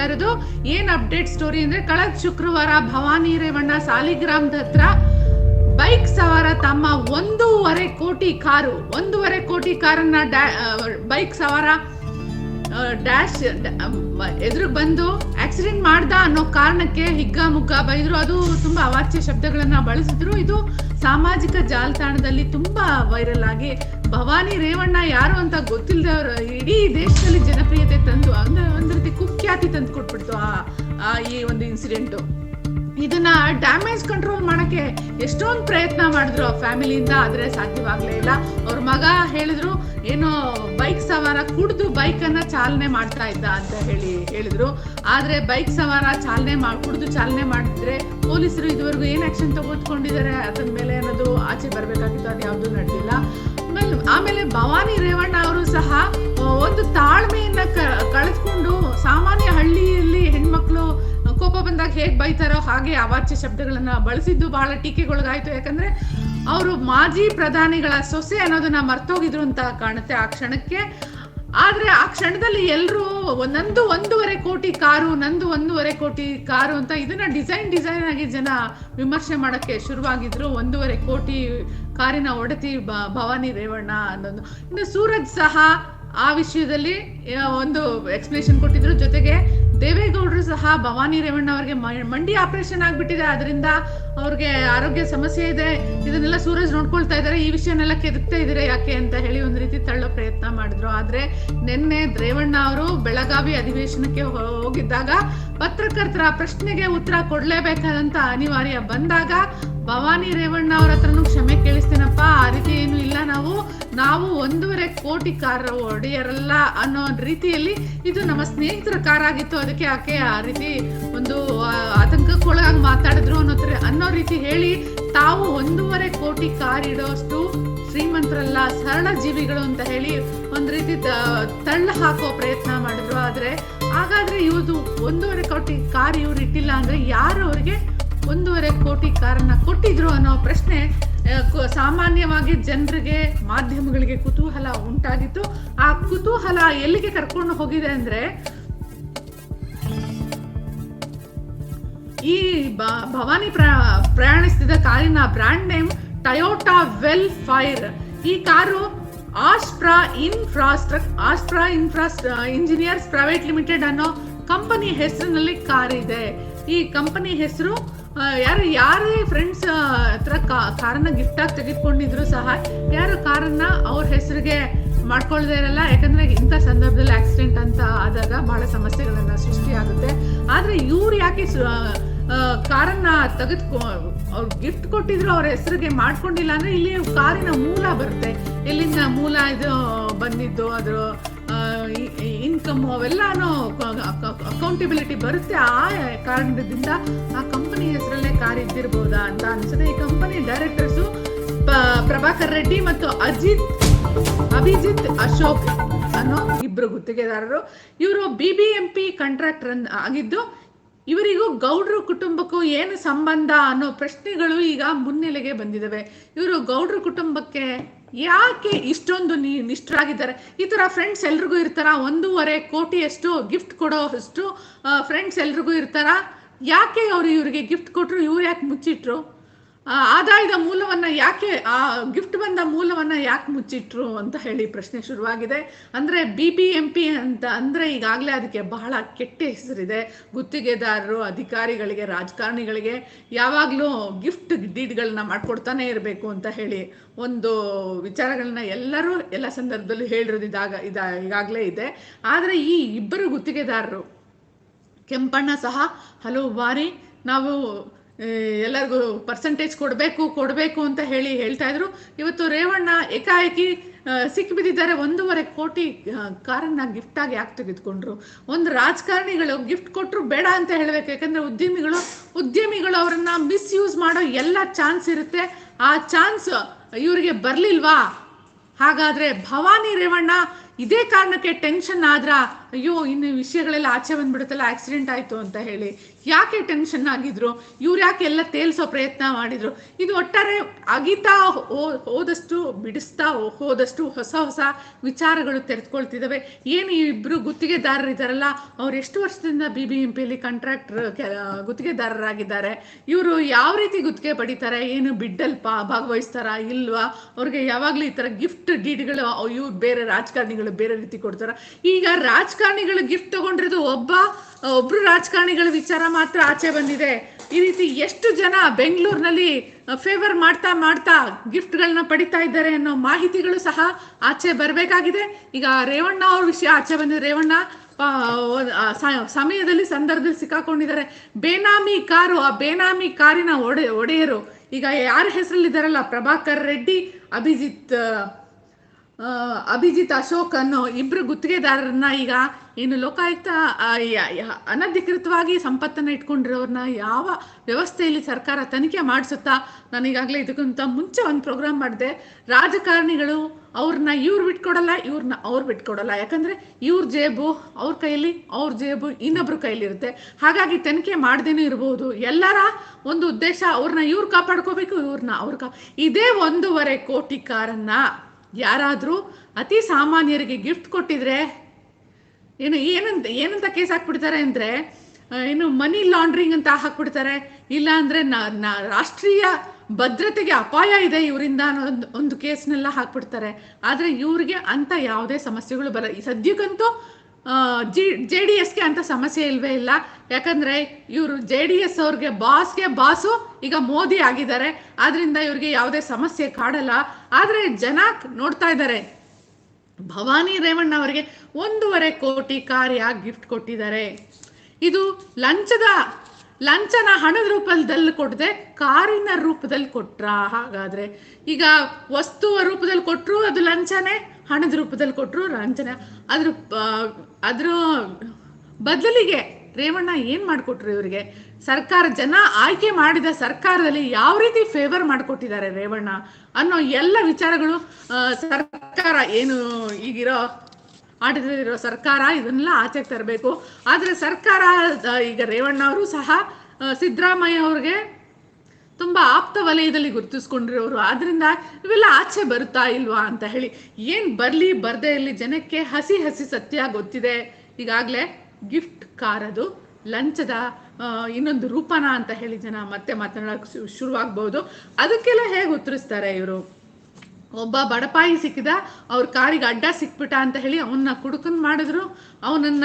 ಮಾಡ್ತಾ ಇರೋದು, ಏನ್ ಅಪ್ಡೇಟ್ ಸ್ಟೋರಿ ಅಂದ್ರೆ ಕಳೆದ ಶುಕ್ರವಾರ ಭವಾನಿ ರೇವಣ್ಣ ಸಾಲಿಗ್ರಾಮದ ಹತ್ರ ಬೈಕ್ ಸವಾರ ತಮ್ಮ ಒಂದೂವರೆ ಕೋಟಿ ಕಾರು, ಒಂದೂವರೆ ಕೋಟಿ ಕಾರನ್ನ ಬೈಕ್ ಸವಾರ ಡ್ಯಾಶ್ ಎದುರು ಬಂದು ಆಕ್ಸಿಡೆಂಟ್ ಮಾಡ್ದ ಅನ್ನೋ ಕಾರಣಕ್ಕೆ ಹಿಗ್ಗ ಮುಗ್ಗ ಬೈದ್ರು. ಅದು ತುಂಬಾ ಅವಾಚ್ಯ ಶಬ್ದಗಳನ್ನ ಬಳಸಿದ್ರು. ಇದು ಸಾಮಾಜಿಕ ಜಾಲತಾಣದಲ್ಲಿ ತುಂಬಾ ವೈರಲ್ ಆಗಿ ಭವಾನಿ ರೇವಣ್ಣ ಯಾರು ಅಂತ ಗೊತ್ತಿಲ್ಲದವ್ರು ಇಡೀ ದೇಶದಲ್ಲಿ ಜನಪ್ರಿಯತೆ ತಂದು ಅಂದ್ರೆ ಒಂದ್ ರೀತಿ ಕುಖ್ಯಾತಿ ತಂದು ಕೊಟ್ಬಿಡ್ತು ಆ ಈ ಒಂದು ಇನ್ಸಿಡೆಂಟ್ ಇದನ್ನ ಡ್ಯಾಮೇಜ್ ಕಂಟ್ರೋಲ್ ಮಾಡಕ್ಕೆ ಎಷ್ಟೊಂದು ಪ್ರಯತ್ನ ಮಾಡಿದ್ರು ಆ ಫ್ಯಾಮಿಲಿಯಿಂದ ಆದ್ರೆ ಸಾಧ್ಯವಾಗ್ಲೇ ಇಲ್ಲ. ಅವ್ರ ಮಗ ಹೇಳಿದ್ರು ಏನೋ ಬೈಕ್ ಸವಾರ ಕುಡಿದು ಬೈಕ್ ಅನ್ನ ಚಾಲನೆ ಮಾಡ್ತಾ ಇದ್ದ ಅಂತ ಹೇಳಿ ಹೇಳಿದ್ರು. ಆದ್ರೆ ಬೈಕ್ ಸವಾರ ಚಾಲನೆ ಕುಡಿದು ಚಾಲನೆ ಮಾಡಿದ್ರೆ ಪೊಲೀಸರು ಇದುವರೆಗೂ ಏನ್ ಆಕ್ಷನ್ ತಗೋತ್ಕೊಂಡಿದ್ದಾರೆ ಅದರ ಮೇಲೆ ಅನ್ನೋದು ಆಚೆ ಬರ್ಬೇಕಾಗಿತ್ತು, ಅದು ಯಾವ್ದು ನಡೆದಿಲ್ಲ. ಆಮೇಲೆ ಆಮೇಲೆ ಭವಾನಿ ರೇವಣ್ಣ ಅವರು ಸಹ ಒಂದು ತಾಳ್ಮೆಯನ್ನ ಕಳೆದುಕೊಂಡು ಸಾಮಾನ್ಯ ಹಳ್ಳಿಯಲ್ಲಿ ಹೆಣ್ಮಕ್ಳು ಕೋಪ ಬಂದಾಗ ಹೇಗ್ ಬೈತಾರೋ ಹಾಗೆ ಅವಾಚ್ಯ ಶಬ್ದಗಳನ್ನ ಬಳಸಿದ್ದು ಬಹಳ ಟೀಕೆಗೊಳಗಾಯ್ತು. ಯಾಕಂದ್ರೆ ಅವರು ಮಾಜಿ ಪ್ರಧಾನಿಗಳ ಸೊಸೆ ಅನ್ನೋದನ್ನ ಮರ್ತೋಗಿದ್ರು ಅಂತ ಕಾಣುತ್ತೆ ಆ ಕ್ಷಣಕ್ಕೆ. ಆದ್ರೆ ಆ ಕ್ಷಣದಲ್ಲಿ ಎಲ್ಲರೂ ನಂದು ಒಂದೂವರೆ ಕೋಟಿ ಕಾರು, ನಂದು ಒಂದೂವರೆ ಕೋಟಿ ಕಾರು ಅಂತ ಇದನ್ನ ಡಿಸೈನ್ ಡಿಸೈನ್ ಆಗಿ ಜನ ವಿಮರ್ಶೆ ಮಾಡಕ್ಕೆ ಶುರುವಾಗಿದ್ರು. ಒಂದೂವರೆ ಕೋಟಿ ಕಾರಿನ ಒಡತಿ ಭವಾನಿ ರೇವಣ್ಣ ಅನ್ನೋದು. ಇನ್ನು ಸೂರಜ್ ಸಹ ಆ ವಿಷಯದಲ್ಲಿ ಒಂದು ಎಕ್ಸ್ಪ್ಲೇಷನ್ ಕೊಟ್ಟಿದ್ರು. ಜೊತೆಗೆ ದೇವೇಗೌಡರು ಸಹ ಭವಾನಿ ರೇವಣ್ಣ ಅವರಿಗೆ ಮಂಡಿ ಆಪರೇಷನ್ ಆಗ್ಬಿಟ್ಟಿದೆ. ಅದರಿಂದ ಅವ್ರಿಗೆ ಆರೋಗ್ಯ ಸಮಸ್ಯೆ ಇದೆ. ಇದನ್ನೆಲ್ಲ ಸೂರಜ್ ನೋಡ್ಕೊಳ್ತಾ ಇದ್ದಾರೆ. ಈ ವಿಷಯನೆಲ್ಲ ಕೆದಕ್ತಾ ಇದ್ದಾರೆ ಯಾಕೆ ಅಂತ ಹೇಳಿ ಒಂದು ರೀತಿ ತಳ್ಳೋ ಪ್ರಯತ್ನ ಮಾಡಿದ್ರು. ಆದ್ರೆ ನಿನ್ನೆ ರೇವಣ್ಣ ಅವರು ಬೆಳಗಾವಿ ಅಧಿವೇಶನಕ್ಕೆ ಹೋಗಿದ್ದಾಗ ಪತ್ರಕರ್ತರ ಪ್ರಶ್ನೆಗೆ ಉತ್ತರ ಕೊಡ್ಲೇಬೇಕಾದಂತ ಅನಿವಾರ್ಯ ಬಂದಾಗ ಭವಾನಿ ರೇವಣ್ಣ ಅವ್ರ ಹತ್ರನು ಕ್ಷಮೆ ಕೇಳಿಸ್ತೇನಪ್ಪ. ಆ ರೀತಿ ಏನು ಇಲ್ಲ ನಾವು. ನಾವು ಒಂದೂವರೆ ಕೋಟಿ ಕಾರ್ ಒಡೆಯರಲ್ಲ ಅನ್ನೋ ರೀತಿಯಲ್ಲಿ ಇದು ನಮ್ಮ ಸ್ನೇಹಿತರ ಕಾರ್ ಆಗಿತ್ತು. ಅದಕ್ಕೆ ಆಕೆ ಆ ರೀತಿ ಒಂದು ಆತಂಕಕ್ಕೊಳಗಾಗಿ ಮಾತಾಡಿದ್ರು ಅನ್ನೋತರ ಅನ್ನೋ ರೀತಿ ಹೇಳಿ ತಾವು ಒಂದೂವರೆ ಕೋಟಿ ಕಾರ್ ಇಡೋಷ್ಟು ಶ್ರೀಮಂತರಲ್ಲ ಸರಳ ಜೀವಿಗಳು ಅಂತ ಹೇಳಿ ಒಂದ್ ರೀತಿ ತಳ್ಳು ಹಾಕೋ ಪ್ರಯತ್ನ ಮಾಡಿದ್ರು. ಆದ್ರೆ, ಹಾಗಾದ್ರೆ ಇವ್ರದು ಒಂದೂವರೆ ಕೋಟಿ ಕಾರ್ ಇವ್ರು ಇಟ್ಟಿಲ್ಲ ಅಂದ್ರೆ ಯಾರು ಅವ್ರಿಗೆ ಒಂದೂವರೆ ಕೋಟಿ ಕಾರನ್ನ ಕೊಟ್ಟಿದ್ರು ಅನ್ನೋ ಪ್ರಶ್ನೆ ಸಾಮಾನ್ಯವಾಗಿ ಜನರಿಗೆ, ಮಾಧ್ಯಮಗಳಿಗೆ ಕುತೂಹಲ ಉಂಟಾಗಿತ್ತು. ಆ ಕುತೂಹಲ ಎಲ್ಲಿಗೆ ಕರ್ಕೊಂಡು ಹೋಗಿದೆ ಅಂದ್ರೆ, ಈ ಭವಾನಿ ಪ್ರ- ಪ್ರಯಾಣಿಸ್ತಿದ್ದ ಕಾರಿನ brand name Toyota Vellfire ಈ car Astra ಇನ್ಫ್ರಾಸ್ಟ್ರಕ್ Astra ಇನ್ಫ್ರಾಸ್ಟ್ರ engineers private limited ಅನ್ನೋ ಕಂಪನಿ ಹೆಸರಿನಲ್ಲಿ ಕಾರ್ ಇದೆ ಈ ಕಂಪನಿ ಹೆಸರು ಯಾರು, ಯಾರೇ ಫ್ರೆಂಡ್ಸ್ ಹತ್ರ ಕಾರನ್ನ ಗಿಫ್ಟ್ ಆಗಿ ತೆಗೆದುಕೊಂಡಿದ್ರು ಸಹ, ಯಾರು ಕಾರನ್ನ ಅವ್ರ ಹೆಸರಿಗೆ ಮಾಡ್ಕೊಳ್ದೇ ಇರಲ್ಲ. ಯಾಕಂದ್ರೆ ಇಂಥ ಸಂದರ್ಭದಲ್ಲಿ ಆಕ್ಸಿಡೆಂಟ್ ಅಂತ ಆದಾಗ ಬಹಳ ಸಮಸ್ಯೆಗಳನ್ನ ಸೃಷ್ಟಿಯಾಗುತ್ತೆ. ಆದ್ರೆ ಇವ್ರು ಯಾಕೆ ಕಾರನ್ನ ತೆಗೆದುಕೊ, ಅವ್ರು ಗಿಫ್ಟ್ ಕೊಟ್ಟಿದ್ರು ಅವ್ರ ಹೆಸರಿಗೆ ಮಾಡ್ಕೊಂಡಿಲ್ಲ ಅಂದ್ರೆ ಇಲ್ಲಿ ಕಾರಿನ ಮೂಲ ಬರುತ್ತೆ. ಇಲ್ಲಿಂದ ಮೂಲ ಇದು ಬಂದಿದ್ದು, ಅದ್ರ ಇನ್ಕಮ್ ಅವೆಲ್ಲಾನು ಅಕೌಂಟಬಿಲಿಟಿ ಬರುತ್ತೆ. ಆ ಕಾರಣದಿಂದ ಆ ಕಂಪನಿ ಹೆಸರಲ್ಲೇ ಕಾರ್ ಇದ್ದಿರ್ಬೋದಾ ಅಂತ ಅನ್ಸುತ್ತೆ. ಈ ಕಂಪನಿ ಡೈರೆಕ್ಟರ್ಸು ಪ್ರಭಾಕರ್ ರೆಡ್ಡಿ ಮತ್ತು ಅಜಿತ್, ಅಭಿಜಿತ್, ಅಶೋಕ್ ಅನ್ನೋ ಇಬ್ರು ಗುತ್ತಿಗೆದಾರರು. ಇವರು B B M P contractor ಆಗಿದ್ದು, ಇವರಿಗೂ ಗೌಡ್ರ ಕುಟುಂಬಕ್ಕೂ ಏನು ಸಂಬಂಧ ಅನ್ನೋ ಪ್ರಶ್ನೆಗಳು ಈಗ ಮುನ್ನೆಲೆಗೆ ಬಂದಿದ್ದಾವೆ ಇವರು ಗೌಡ್ರ ಕುಟುಂಬಕ್ಕೆ ಯಾಕೆ ಇಷ್ಟೊಂದು ನೀ, ನಿಷ್ಠರಾಗಿದ್ದಾರೆ? ಈ ಥರ ಫ್ರೆಂಡ್ಸ್ ಎಲ್ರಿಗೂ ಇರ್ತಾರ? ಒಂದೂವರೆ ಕೋಟಿಯಷ್ಟು ಗಿಫ್ಟ್ ಕೊಡೋ ಅಷ್ಟು ಫ್ರೆಂಡ್ಸ್ ಎಲ್ರಿಗೂ ಇರ್ತಾರ? ಯಾಕೆ ಅವರು ಇವರಿಗೆ ಗಿಫ್ಟ್ ಕೊಟ್ಟರು ಇವ್ರು ಯಾಕೆ ಮುಚ್ಚಿಟ್ರು? ಆದಾಯದ ಮೂಲವನ್ನ ಯಾಕೆ, ಆ ಗಿಫ್ಟ್ ಬಂದ ಮೂಲವನ್ನ ಯಾಕೆ ಮುಚ್ಚಿಟ್ರು ಅಂತ ಹೇಳಿ ಪ್ರಶ್ನೆ ಶುರುವಾಗಿದೆ. ಅಂದ್ರೆ ಬಿ ಬಿ ಎಂ ಪಿ ಅಂತ, ಅಂದ್ರೆ ಈಗಾಗಲೇ ಅದಕ್ಕೆ ಬಹಳ ಕೆಟ್ಟ ಹೆಸರಿದೆ. ಗುತ್ತಿಗೆದಾರರು, ಅಧಿಕಾರಿಗಳಿಗೆ, ರಾಜಕಾರಣಿಗಳಿಗೆ ಯಾವಾಗಲೂ ಗಿಫ್ಟ್ ಡೀಡ್ಗಳನ್ನ ಮಾಡ್ಕೊಡ್ತಾನೆ ಇರಬೇಕು ಅಂತ ಹೇಳಿ ಒಂದು ವಿಚಾರಗಳನ್ನ ಎಲ್ಲರೂ ಎಲ್ಲ ಸಂದರ್ಭದಲ್ಲೂ ಹೇಳಿರೋದು ಇದಾಗ, ಇದ, ಈಗಾಗಲೇ ಇದೆ. ಆದರೆ ಈ ಇಬ್ಬರು ಗುತ್ತಿಗೆದಾರರು, ಕೆಂಪಣ್ಣ ಸಹ ಹಲವು ಬಾರಿ ನಾವು ಎಲ್ಲರಿಗೂ ಪರ್ಸೆಂಟೇಜ್ ಕೊಡಬೇಕು ಕೊಡಬೇಕು ಅಂತ ಹೇಳಿ ಹೇಳ್ತಾ ಇದ್ರು. ಇವತ್ತು ರೇವಣ್ಣ ಏಕಾಏಕಿ ಸಿಕ್ಕಿ ಸಿಕ್ಕಿಬಿದ್ದಿದ್ದಾರೆ ಒಂದೂವರೆ ಕೋಟಿ ಕಾರನ್ನ ಗಿಫ್ಟ್ ಆಗಿ ಯಾಕೆ ತೆಗೆದುಕೊಂಡ್ರು? ಒಂದು ರಾಜಕಾರಣಿಗಳು ಗಿಫ್ಟ್ ಕೊಟ್ಟರು ಬೇಡ ಅಂತ ಹೇಳಬೇಕು. ಯಾಕಂದ್ರೆ ಉದ್ಯಮಿಗಳು ಉದ್ಯಮಿಗಳು ಅವರನ್ನ ಮಿಸ್ಯೂಸ್ ಮಾಡೋ ಎಲ್ಲ ಚಾನ್ಸ್ ಇರುತ್ತೆ. ಆ ಚಾನ್ಸ್ ಇವರಿಗೆ ಬರಲಿಲ್ವಾ? ಹಾಗಾದ್ರೆ ಭವಾನಿ ರೇವಣ್ಣ ಇದೇ ಕಾರಣಕ್ಕೆ ಟೆನ್ಷನ್ ಆದ್ರ, ಅಯ್ಯೋ, ಇನ್ನು ವಿಷಯಗಳೆಲ್ಲ ಆಚೆ ಬಂದ್ಬಿಡುತ್ತಲ್ಲ, ಆಕ್ಸಿಡೆಂಟ್ ಆಯ್ತು ಅಂತ ಹೇಳಿ. ಯಾಕೆ ಟೆನ್ಷನ್ ಆಗಿದ್ರು? ಇವ್ರು ಯಾಕೆ ಎಲ್ಲ ತೇಲ್ಸೋ ಪ್ರಯತ್ನ ಮಾಡಿದ್ರು? ಇದು ಒಟ್ಟಾರೆ ಅಗಿತಾ ಹೋದಷ್ಟು, ಬಿಡಿಸ್ತಾ ಹೋದಷ್ಟು ಹೊಸ ಹೊಸ ವಿಚಾರಗಳು ತೆರೆದುಕೊಳ್ತಿದ್ದಾವೆ ಏನು ಈ ಇಬ್ರು ಗುತ್ತಿಗೆದಾರರು ಇದ್ದಾರಲ್ಲ ಅವ್ರು ಎಷ್ಟು ವರ್ಷದಿಂದ ಬಿ ಬಿ ಎಂ ಪಿಯಲ್ಲಿ ಕಾಂಟ್ರಾಕ್ಟರ್ ಗುತ್ತಿಗೆದಾರರಾಗಿದ್ದಾರೆ. ಇವರು ಯಾವ ರೀತಿ ಗುತ್ತಿಗೆ ಪಡಿತಾರೆ? ಏನು ಬಿಡ್ಡಲ್ಲಿ ಪಾ ಭಾಗವಹಿಸ್ತಾರಾ, ಇಲ್ವಾ? ಅವ್ರಿಗೆ ಯಾವಾಗಲೂ ಈ ಥರ ಗಿಫ್ಟ್ ಡೀಡ್ಗಳು ಇವ್ರು ಬೇರೆ ರಾಜಕಾರಣಿಗಳು ಬೇರೆ ರೀತಿ ಕೊಡ್ತಾರ. ಈಗ ರಾಜಕಾರಣಿಗಳು ಗಿಫ್ಟ್ ತಗೊಂಡಿರೋದು ಒಬ್ಬ, ಒಬ್ರು ರಾಜಕಾರಣಿಗಳ ವಿಚಾರ ಮಾತ್ರ ಆಚೆ ಬಂದಿದೆ. ಈ ರೀತಿ ಎಷ್ಟು ಜನ ಬೆಂಗಳೂರಿನಲ್ಲಿ ಫೇವರ್ ಮಾಡ್ತಾ ಮಾಡ್ತಾ ಗಿಫ್ಟ್ಗಳನ್ನ ಪಡಿತಾ ಇದ್ದಾರೆ ಅನ್ನೋ ಮಾಹಿತಿಗಳು ಸಹ ಆಚೆ ಬರಬೇಕಾಗಿದೆ. ಈಗ ರೇವಣ್ಣ ಅವ್ರ ವಿಷಯ ಆಚೆ ಬಂದಿದೆ ರೇವಣ್ಣ ಸಮಯದಲ್ಲಿ ಸಂದರ್ಭದಲ್ಲಿ ಸಿಕ್ಕಾಕೊಂಡಿದ್ದಾರೆ. ಬೇನಾಮಿ ಕಾರು, ಆ ಬೇನಾಮಿ ಕಾರಿನ ಒಡೆ, ಒಡೆಯರು, ಈಗ ಯಾರ ಹೆಸರಲ್ಲಿದ್ದಾರಲ್ಲ? ಪ್ರಭಾಕರ್ ರೆಡ್ಡಿ, ಅಭಿಜಿತ್ ಅಭಿಜಿತ್ ಅಶೋಕ್ ಅನ್ನೋ ಇಬ್ರು ಗುತ್ತಿಗೆದಾರರನ್ನ ಈಗ ಏನು ಲೋಕಾಯುಕ್ತ ಅನಧಿಕೃತವಾಗಿ ಸಂಪತ್ತನ್ನ ಇಟ್ಕೊಂಡಿರೋರನ್ನ ಯಾವ ವ್ಯವಸ್ಥೆಯಲ್ಲಿ ಸರ್ಕಾರ ತನಿಖೆ ಮಾಡಿಸುತ್ತಾ, ನಾನು ಈಗಾಗಲೇ ಇದಕ್ಕಿಂತ ಮುಂಚೆ ಒಂದು ಪ್ರೋಗ್ರಾಮ್ ಮಾಡಿದೆ. ರಾಜಕಾರಣಿಗಳು ಅವ್ರನ್ನ ಇವ್ರು ಬಿಟ್ಕೊಡಲ್ಲ, ಇವ್ರನ್ನ ಅವ್ರು ಬಿಟ್ಕೊಡಲ್ಲ. ಯಾಕಂದ್ರೆ ಇವ್ರ ಜೇಬು ಅವ್ರ ಕೈಯಲ್ಲಿ, ಅವ್ರ ಜೇಬು ಇನ್ನೊಬ್ರ ಕೈಯಲ್ಲಿ ಇರುತ್ತೆ ಹಾಗಾಗಿ ತನಿಖೆ ಮಾಡ್ದೇನೂ ಇರಬಹುದು ಎಲ್ಲರ ಒಂದು ಉದ್ದೇಶ ಅವ್ರನ್ನ ಇವ್ರು ಕಾಪಾಡ್ಕೋಬೇಕು, ಇವ್ರನ್ನ ಅವ್ರ ಕಾ, ಇದೇ ಒಂದೂವರೆ ಕೋಟಿ ಕಾರನ್ನ ಯಾರಾದರೂ ಅತಿ ಸಾಮಾನ್ಯರಿಗೆ ಗಿಫ್ಟ್ ಕೊಟ್ಟಿದ್ರೆ, ಏನು, ಏನಂತ ಏನಂತ ಕೇಸ್ ಹಾಕ್ಬಿಡ್ತಾರೆ ಅಂದರೆ ಏನು ಮನಿ ಲಾಂಡ್ರಿಂಗ್ ಅಂತ ಹಾಕ್ಬಿಡ್ತಾರೆ. ಇಲ್ಲ ಅಂದರೆ ರಾಷ್ಟ್ರೀಯ ಭದ್ರತೆಗೆ ಅಪಾಯ ಇದೆ ಇವರಿಂದ ಅನ್ನೋದು ಒಂದು ಕೇಸ್ನೆಲ್ಲ ಹಾಕ್ಬಿಡ್ತಾರೆ. ಆದರೆ ಇವ್ರಿಗೆ ಅಂತ ಯಾವುದೇ ಸಮಸ್ಯೆಗಳು ಬರ ಸದ್ಯಕ್ಕಂತೂ ಜಿ, ಜೆ ಡಿ ಎಸ್ಗೆ ಅಂತ ಸಮಸ್ಯೆ ಇಲ್ವೇ ಇಲ್ಲ. ಯಾಕಂದ್ರೆ ಇವರು ಜೆ ಡಿ ಎಸ್ ಅವ್ರಿಗೆ ಬಾಸ್ಗೆ ಬಾಸು, ಈಗ ಮೋದಿ ಆಗಿದ್ದಾರೆ. ಆದ್ರಿಂದ ಇವ್ರಿಗೆ ಯಾವುದೇ ಸಮಸ್ಯೆ ಕಾಡಲ್ಲ. ಆದರೆ ಜನ ನೋಡ್ತಾ ಇದ್ದಾರೆ. ಭವಾನಿ ರೇವಣ್ಣ ಅವರಿಗೆ ಒಂದೂವರೆ ಕೋಟಿ ಕಾರ್ಯ ಗಿಫ್ಟ್ ಕೊಟ್ಟಿದ್ದಾರೆ. ಇದು ಲಂಚದ, ಲಂಚನ ಹಣದ ರೂಪದಲ್ಲಿ ಕೊಡದೆ ಕಾರಿನ ರೂಪದಲ್ಲಿ ಕೊಟ್ರ ಹಾಗಾದ್ರೆ? ಈಗ ವಸ್ತುವ ರೂಪದಲ್ಲಿ ಕೊಟ್ಟರು ಅದು ಲಂಚನೇ ಹಣದ ರೂಪದಲ್ಲಿ ಕೊಟ್ಟರು ರಂಜನ. ಅದ್ರ ಅದ್ರ ಬದಲಿಗೆ ರೇವಣ್ಣ ಏನು ಮಾಡಿಕೊಟ್ರು ಇವರಿಗೆ? ಸರ್ಕಾರ, ಜನ ಆಯ್ಕೆ ಮಾಡಿದ ಸರ್ಕಾರದಲ್ಲಿ ಯಾವ ರೀತಿ ಫೇವರ್ ಮಾಡಿಕೊಟ್ಟಿದ್ದಾರೆ ರೇವಣ್ಣ ಅನ್ನೋ ಎಲ್ಲ ವಿಚಾರಗಳು ಸರ್ಕಾರ ಏನು ಈಗಿರೋ, ಆಡಳಿತದಲ್ಲಿರೋ ಸರ್ಕಾರ ಇದನ್ನೆಲ್ಲ ಆಚೆಗೆ ತರಬೇಕು. ಆದರೆ ಸರ್ಕಾರ ಈಗ ರೇವಣ್ಣ ಅವರು ಸಹ ಸಿದ್ದರಾಮಯ್ಯ ಅವ್ರಿಗೆ ತುಂಬಾ ಆಪ್ತ ವಲಯದಲ್ಲಿ ಗುರುತಿಸ್ಕೊಂಡಿರೋರು. ಆದ್ರಿಂದ ಇವೆಲ್ಲ ಆಚೆ ಬರುತ್ತಾ ಇಲ್ವಾ ಅಂತ ಹೇಳಿ ಏನ್ ಬರ್ಲಿ ಬರ್ದೇ ಇರಲಿ ಜನಕ್ಕೆ ಹಸಿ ಹಸಿ ಸತ್ಯ ಗೊತ್ತಿದೆ. ಈಗಾಗಲೇ ಗಿಫ್ಟ್ ಕಾರದು ಲಂಚದ ಆ, ಇನ್ನೊಂದು ರೂಪನ ಅಂತ ಹೇಳಿ ಜನ ಮತ್ತೆ ಮಾತನಾಡಕ್ ಶು- ಶುರುವಾಗ್ಬೋದು. ಅದಕ್ಕೆಲ್ಲ ಹೇಗೆ ಉತ್ತರಿಸ್ತಾರೆ ಇವರು? ಒಬ್ಬ ಬಡಪಾಯಿ ಸಿಕ್ಕಿದ, ಅವ್ರ ಕಾರಿಗೆ ಅಡ್ಡ ಸಿಕ್ಬಿಟ್ಟ ಅಂತ ಹೇಳಿ ಅವನ್ನ ಕುಡುಕನ್ ಮಾಡಿದ್ರು. ಅವನನ್ನ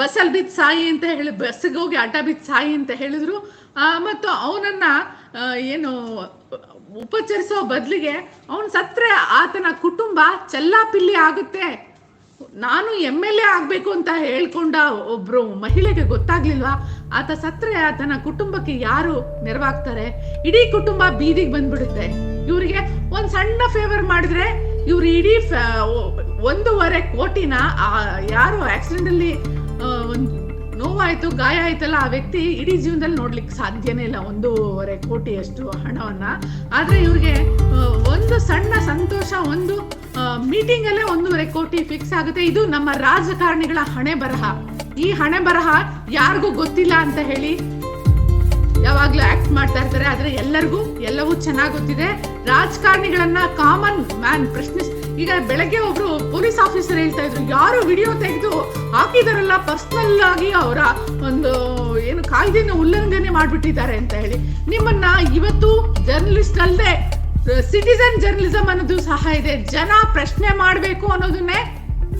ಬಸ್ಸಲ್ಲಿ ಬಿದ್ದು ಸಾಯಿ ಅಂತ ಹೇಳಿ, ಬಸ್ಸಿಗೆ ಹೋಗಿ ಅಡ್ಡ ಬಿದ್ದು ಸಾಯಿ ಅಂತ ಹೇಳಿದ್ರು. ಮತ್ತು ಅವನನ್ನ ಏನು ಉಪಚರಿಸೋ ಬದಲಿಗೆ ಅವನ್ ಸತ್ರೆ, ಆತನ ಕುಟುಂಬ ಚೆಲ್ಲಾಪಿಲ್ಲಿ ಆಗುತ್ತೆ. ನಾನು ಎಂ ಎಲ್ ಎ ಆಗ್ಬೇಕು ಅಂತ ಹೇಳ್ಕೊಂಡ ಒಬ್ರು ಮಹಿಳೆಗೆ ಗೊತ್ತಾಗ್ಲಿಲ್ವಾ? ಆತ ಸತ್ರೆ, ಆತನ ಕುಟುಂಬಕ್ಕೆ ಯಾರು ನೆರವಾಗ್ತಾರೆ? ಇಡೀ ಕುಟುಂಬ ಬೀದಿಗೆ ಬಂದ್ಬಿಡುತ್ತೆ. ಇವರಿಗೆ ಒಂದ್ ಸಣ್ಣ ಫೇವರ್ ಮಾಡಿದ್ರೆ ಇವ್ರು ಇಡೀ ಒಂದೂವರೆ ಕೋಟಿನ ಯಾರು ಆಕ್ಸಿಡೆಂಟ್ ಅಲ್ಲಿ ನೋವಾಯ್ತು, ಗಾಯ ಆಯ್ತಲ್ಲ, ಆ ವ್ಯಕ್ತಿ ಇಡೀ ಜೀವನದಲ್ಲಿ ನೋಡ್ಲಿಕ್ಕೆ ಸಾಧ್ಯನೇ ಇಲ್ಲ, ಒಂದೂವರೆ ಕೋಟಿಯಷ್ಟು ಹಣವನ್ನ. ಆದ್ರೆ ಇವ್ರಿಗೆ ಒಂದು ಸಣ್ಣ ಸಂತೋಷ, ಒಂದು ಮೀಟಿಂಗ್ ಅಲ್ಲೇ ಒಂದೂವರೆ ಕೋಟಿ ಫಿಕ್ಸ್ ಆಗುತ್ತೆ. ಇದು ನಮ್ಮ ರಾಜಕಾರಣಿಗಳ ಹಣೆ ಬರಹ ಈ ಹಣೆ ಬರಹ ಯಾರಿಗೂ ಗೊತ್ತಿಲ್ಲ ಅಂತ ಹೇಳಿ ಯಾವಾಗ್ಲೂ ಆಕ್ಟ್ ಮಾಡ್ತಾ ಇರ್ತಾರೆ, ಆದ್ರೆ ಎಲ್ಲರಿಗೂ ಎಲ್ಲವೂ ಚೆನ್ನಾಗಿ ಗೊತ್ತಿದೆ. ರಾಜಕಾರಣಿಗಳನ್ನ ಕಾಮನ್ ಮ್ಯಾನ್ ಪ್ರಶ್ನಿಸ್, ಈಗ ಬೆಳಗ್ಗೆ ಒಬ್ರು ಪೊಲೀಸ್ ಆಫೀಸರ್ ಹೇಳ್ತಾ ಇದ್ರು, ಯಾರು ವಿಡಿಯೋ ತೆಗೆದು ಹಾಕಿದಾರಲ್ಲ ಪರ್ಸನಲ್ ಆಗಿ ಅವರ ಒಂದು ಏನು ಕಾಯ್ದೆನ ಉಲ್ಲಂಘನೆ ಮಾಡ್ಬಿಟ್ಟಿದ್ದಾರೆ ಅಂತ ಹೇಳಿ. ನಿಮ್ಮನ್ನ ಇವತ್ತು ಜರ್ನಲಿಸ್ಟ್ ಅಲ್ಲದೆ ಸಿಟಿಸನ್ ಜರ್ನಲಿಸಂ ಅನ್ನೋದು ಸಹ ಇದೆ. ಜನ ಪ್ರಶ್ನೆ ಮಾಡಬೇಕು ಅನ್ನೋದನ್ನೇ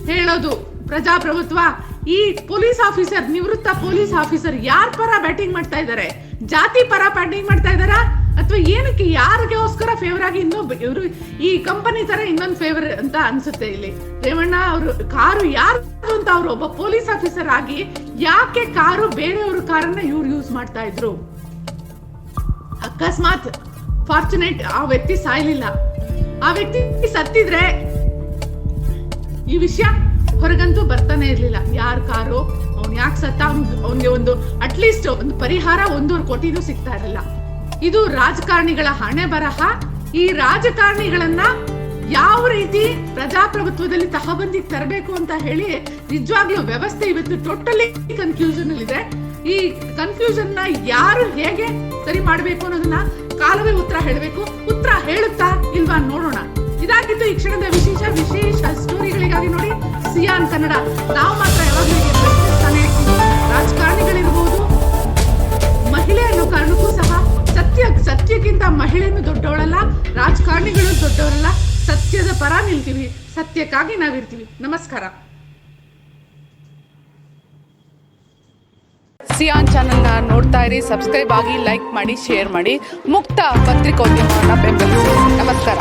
ಹೇಳೋದು. ಪ್ರಜಾಪ್ರಭುತ್ವ. ಈ ಪೊಲೀಸ್ ಆಫೀಸರ್, ನಿವೃತ್ತ ಪೊಲೀಸ್ ಆಫೀಸರ್ ಯಾರ ಪರ ಬ್ಯಾಟಿಂಗ್ ಮಾಡ್ತಾ ಇದ್ದಾರೆ ಜಾತಿ ಪರ ಬ್ಯಾಟಿಂಗ್ ಮಾಡ್ತಾ ಇದ್ದಾರಾ ಅಥವಾ ಏನಕ್ಕೆ ಯಾರಿಗೋಸ್ಕರ ಫೇವರ್ ಆಗಿ ಇನ್ನೊಬ್ಬ, ಇವರು ಈ ಕಂಪನಿ ತರ ಇನ್ನೊಂದು ಫೇವರ್ ಅಂತ ಅನ್ಸುತ್ತೆ ಇಲ್ಲಿ? ರೇವಣ್ಣ, ಅವರು ಕಾರು ಯಾರು ಅಂತ ಅವ್ರು ಒಬ್ಬ ಪೊಲೀಸ್ ಆಫೀಸರ್ ಆಗಿ ಯಾಕೆ ಕಾರು ಬೇರೆಯವ್ರ ಕಾರನ್ನ ಇವ್ರು ಯೂಸ್ ಮಾಡ್ತಾ ಇದ್ರು? ಅಕಸ್ಮಾತ್ ಫಾರ್ಚುನೇಟ್ ಆ ವ್ಯಕ್ತಿ ಸಾಯ್ಲಿಲ್ಲ. ಆ ವ್ಯಕ್ತಿ ಸತ್ತಿದ್ರೆ ಈ ವಿಷಯ ಹೊರಗಂತೂ ಬರ್ತಾನೆ ಇರ್ಲಿಲ್ಲ. ಯಾರ ಕಾರು, ಅವ್ನು ಯಾಕೆ ಸತ್ತ ಅವ್ನಿಗೆ ಒಂದು ಅಟ್ಲೀಸ್ಟ್ ಒಂದು ಪರಿಹಾರ ಒಂದೂವರೆ ಕೋಟಿನೂ ಸಿಗ್ತಾ ಇರಲಿಲ್ಲ ಇದು ರಾಜಕಾರಣಿಗಳ ಹಣೆ ಬರಹ. ಈ ರಾಜಕಾರಣಿಗಳನ್ನ ಯಾವ ರೀತಿ ಪ್ರಜಾಪ್ರಭುತ್ವದಲ್ಲಿ ತಹಬಂದಿಗೆ ತರಬೇಕು ಅಂತ ಹೇಳಿ ನಿಜವಾಗ್ಲೂ ವ್ಯವಸ್ಥೆ ಇವತ್ತು ಟೋಟಲಿ ಕನ್ಫ್ಯೂಷನ್ ಇದೆ. ಈ ಕನ್ಫ್ಯೂಷನ್ನ ಯಾರು ಹೇಗೆ ಸರಿ ಮಾಡಬೇಕು ಅನ್ನೋದನ್ನ ಕಾಲವೇ ಉತ್ತರ ಹೇಳಬೇಕು. ಉತ್ತರ ಹೇಳುತ್ತಾ ಇಲ್ವಾ ನೋಡೋಣ. ಇದಾಗಿದ್ದು ಈ ಕ್ಷಣದ ವಿಶೇಷ ವಿಶೇಷ ಸ್ಟೋರಿಗಳಿಗಾಗಿ ನೋಡಿ ಸಿಯಾನ್ ಕನ್ನಡ. ನಾವು ಮಾತ್ರ ಯಾವಾಗಲೂ. ರಾಜಕಾರಣಿಗಳಿರ್ಬೋದು ಮಹಿಳೆ ಅನ್ನೋ ಕಾರಣಕ್ಕೂ ಸಹ ಸತ್ಯ, ಸತ್ಯಕ್ಕಿಂತ ಮಹಿಳೆಯನ್ನು ದೊಡ್ಡವಳಲ್ಲ ರಾಜಕಾರಣಿಗಳು ದೊಡ್ಡವರಲ್ಲ, ಸತ್ಯದ ಪರ ನಿಲ್ತೀವಿ, ಸತ್ಯಕ್ಕಾಗಿ ನಾವಿರ್ತೀವಿ. ನಮಸ್ಕಾರ. ಸಿಯಾನ್ ಚಾನೆಲ್ನ ನೋಡ್ತಾ ಇರಿ, ಸಬ್ಸ್ಕ್ರೈಬ್ ಆಗಿ ಲೈಕ್ ಮಾಡಿ, ಶೇರ್ ಮಾಡಿ. ಮುಕ್ತ ಪತ್ರಿಕೋದ್ಯಮವನ್ನು ಬೆಂಬಲಿಸಿ. ನಮಸ್ಕಾರ.